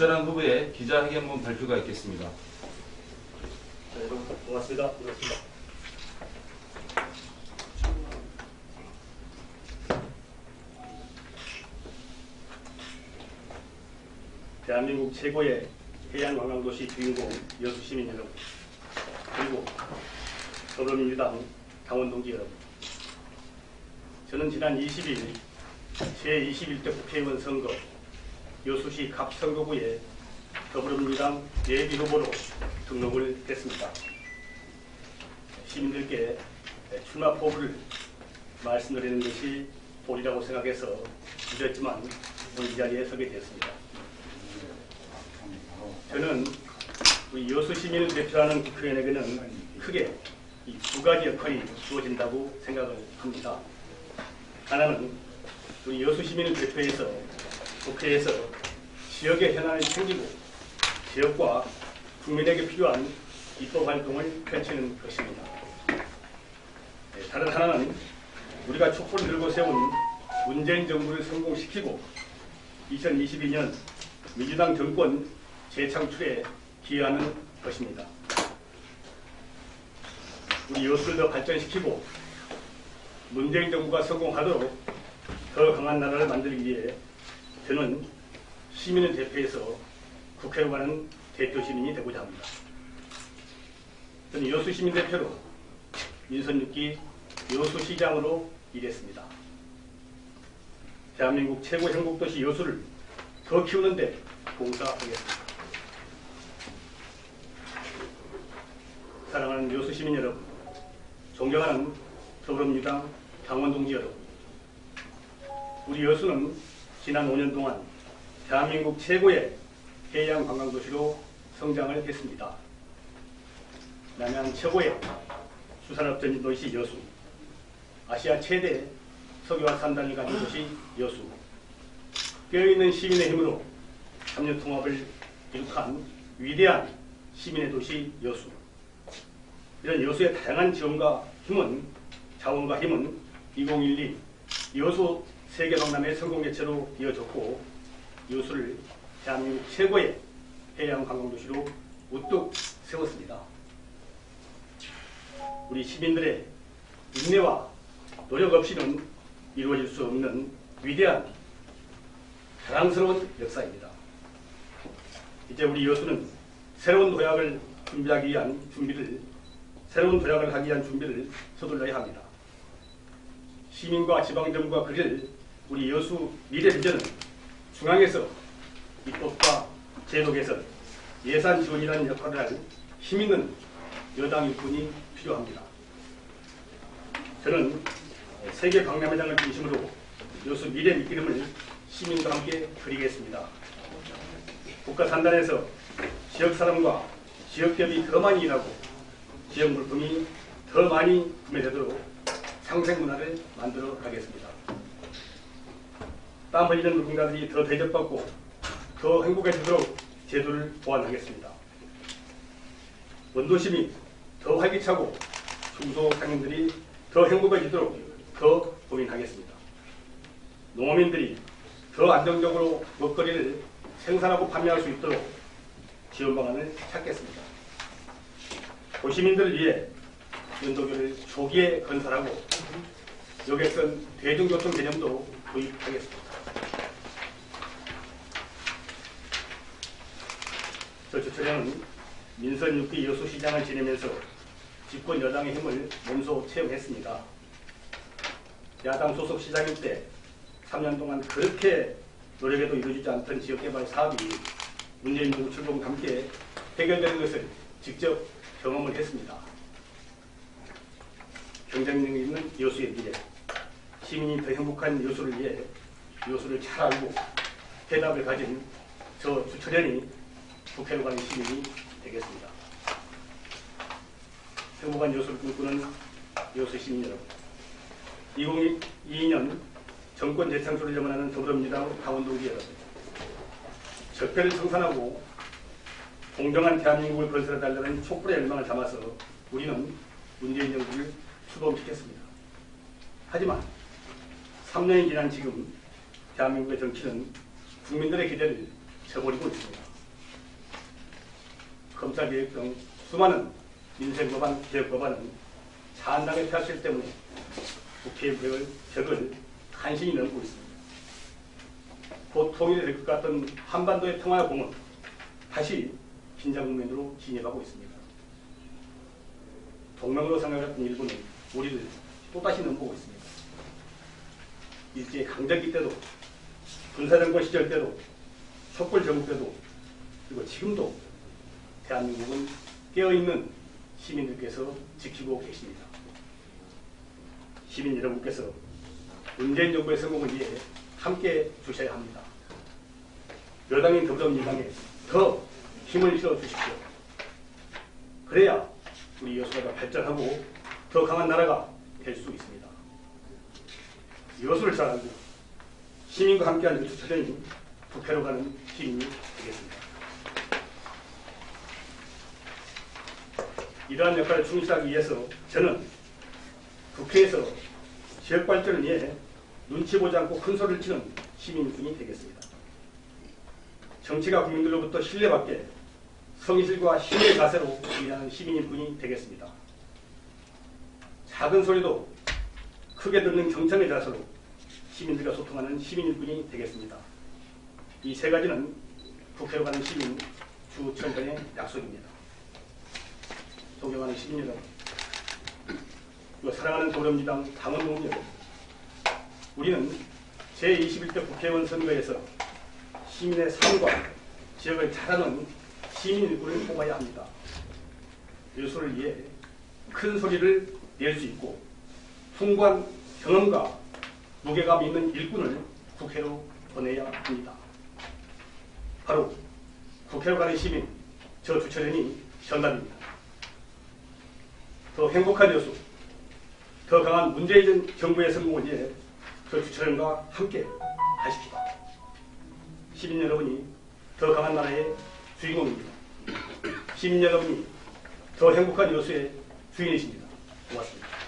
주철한 후보의 기자회견문 발표가 있겠습니다. 네, 여러분 고맙습니다. 고맙습니다. 대한민국 최고의 해양 관광도시 주인공 여수 시민 여러분 그리고 더불어민주당 당원 동지 여러분 저는 지난 20일 제21대 국회의원 선거 여수시 갑선거구에 더불어민주당 예비후보로 등록을 했습니다. 시민들께 출마 포부를 말씀드리는 것이 도리라고 생각해서 늦었지만 오늘 이 자리에 서게 되었습니다. 저는 우리 여수 시민을 대표하는 국회의원에게는 크게 이 두 가지 역할이 주어진다고 생각을 합니다. 하나는 우리 여수 시민을 대표해서 국회에서 지역의 현안을 챙기고 지역과 국민에게 필요한 입법 활동을 펼치는 것입니다. 네, 다른 하나는 우리가 촛불을 들고 세운 문재인 정부를 성공시키고 2022년 민주당 정권 재창출에 기여하는 것입니다. 우리 여수를 더 발전시키고 문재인 정부가 성공하도록 더 강한 나라를 만들기 위해 저는 시민을 대표해서 국회로 가는 대표 시민이 되고자 합니다. 저는 여수 시민 대표로 민선 6기 여수시장으로 일했습니다. 대한민국 최고 행복도시 여수를 더 키우는데 봉사하겠습니다. 사랑하는 여수 시민 여러분, 존경하는 더불어민주당 당원 동지 여러분, 우리 여수는 지난 5년 동안 대한민국 최고의 해양 관광도시로 성장을 했습니다. 남양 최고의 수산업 전진 도시 여수, 아시아 최대 석유화 산단을 가진 도시 여수, 깨어있는 시민의 힘으로 삼년 통합을 이룩한 위대한 시민의 도시 여수. 이런 여수의 다양한 지원과 힘은 자원과 힘은 2012 여수 세계 박람회 성공 개최로 이어졌고 여수를 대한민국 최고의 해양 관광도시로 우뚝 세웠습니다. 우리 시민들의 인내와 노력 없이는 이루어질 수 없는 위대한 자랑스러운 역사입니다. 이제 우리 여수는 새로운 도약을 준비하기 위한 준비를 새로운 도약을 하기 위한 준비를 서둘러야 합니다. 시민과 지방 정부가 그릴 우리 여수 미래 비전은 중앙에서 입법과 제도 개선, 예산 지원이라는 역할을 할 힘있는 여당 일꾼이 필요합니다. 저는 세계 박람회장을 중심으로 여수 미래 밑기름을 시민과 함께 그리겠습니다. 국가 산단에서 지역 사람과 지역 기업이 더 많이 일하고 지역 물품이 더 많이 구매되도록 상생 문화를 만들어 가겠습니다. 땀 흘리는 누군가들이 더 대접받고 더 행복해지도록 제도를 보완하겠습니다. 원도심이 더 활기차고 중소상인들이 더 행복해지도록 더 고민하겠습니다. 농어민들이 더 안정적으로 먹거리를 생산하고 판매할 수 있도록 지원 방안을 찾겠습니다. 도시민들을 위해 연도교를 초기에 건설하고 여객선 대중교통 개념도 도입하겠습니다. 저 주철현은 민선 6기 여수시장을 지내면서 집권 여당의 힘을 몸소 체험했습니다. 야당 소속 시장일 때 3년 동안 그렇게 노력해도 이루어지지 않던 지역개발 사업이 문재인 정부 출범과 함께 해결되는 것을 직접 경험을 했습니다. 경쟁력 있는 여수의 미래, 시민이 더 행복한 여수를 위해 여수를 잘 알고 대답을 가진 저 주철현이 국회로 가는 시민이 되겠습니다. 행복한 여수를 꿈꾸는 여수 시민 여러분, 2022년 정권 재창출을 염원하는 더불어민주당 강원동지 여러분, 적폐를 청산하고 공정한 대한민국을 건설해달라는 촛불의 열망을 담아서 우리는 문재인 정부를 출범시켰습니다. 하지만 3년이 지난 지금 대한민국의 정치는 국민들의 기대를 저버리고 있습니다. 검찰개혁 등 수많은 민생법안, 개혁법안은 찬당의 폐하실 때문에 국회의 벽을, 벽을 간신히 넘고 있습니다. 곧 통일이 될 것 같던 한반도의 평화의 공은 다시 긴장 국면으로 진입하고 있습니다. 동맹으로 생각했던 일본은 우리를 또다시 넘보고 있습니다. 일제 강점기 때도 군사정권 시절 때도 촛불 정국 때도 그리고 지금도 대한민국은 깨어있는 시민들께서 지키고 계십니다. 시민 여러분께서 문재인 정부의 성공을 위해 함께 주셔야 합니다. 여당인 더불어민주당에 더 힘을 실어 주십시오. 그래야 우리 여수가 발전하고 더 강한 나라가 될 수 있습니다. 여수를 사랑하고 시민과 함께하는 주차장이 국회로 가는 시민이 되겠습니다. 이러한 역할을 충실하기 위해서 저는 국회에서 지역 발전을 위해 눈치 보지 않고 큰 소리를 치는 시민군이 되겠습니다. 정치가 국민들로부터 신뢰받게 성실과 신뢰의 자세로 일하는 시민인 분이 되겠습니다. 작은 소리도 크게 듣는 경청의 자세로 시민들과 소통하는 시민인분이 되겠습니다. 이 세 가지는 국회로 가는 시민 주천전의 약속입니다. 존경하는 시민 여러분, 사랑하는 더불어민주당 당원동원 여러분, 우리는 제21대 국회의원 선거에서 시민의 삶과 지역을 잘하는 시민 일꾼을 뽑아야 합니다. 여수를 위해 큰 소리를 낼 수 있고 풍부한 경험과 무게감 있는 일꾼을 국회로 보내야 합니다. 바로 국회로 가는 시민 저 주철현이 정답입니다. 더 행복한 여수, 더 강한 문재인 정부의 성공을 위해 저 주철현과 함께 하십시오. 시민 여러분이 더 강한 나라의 주인공입니다. 시민 여러분이 더 행복한 여수의 주인이십니다. 고맙습니다.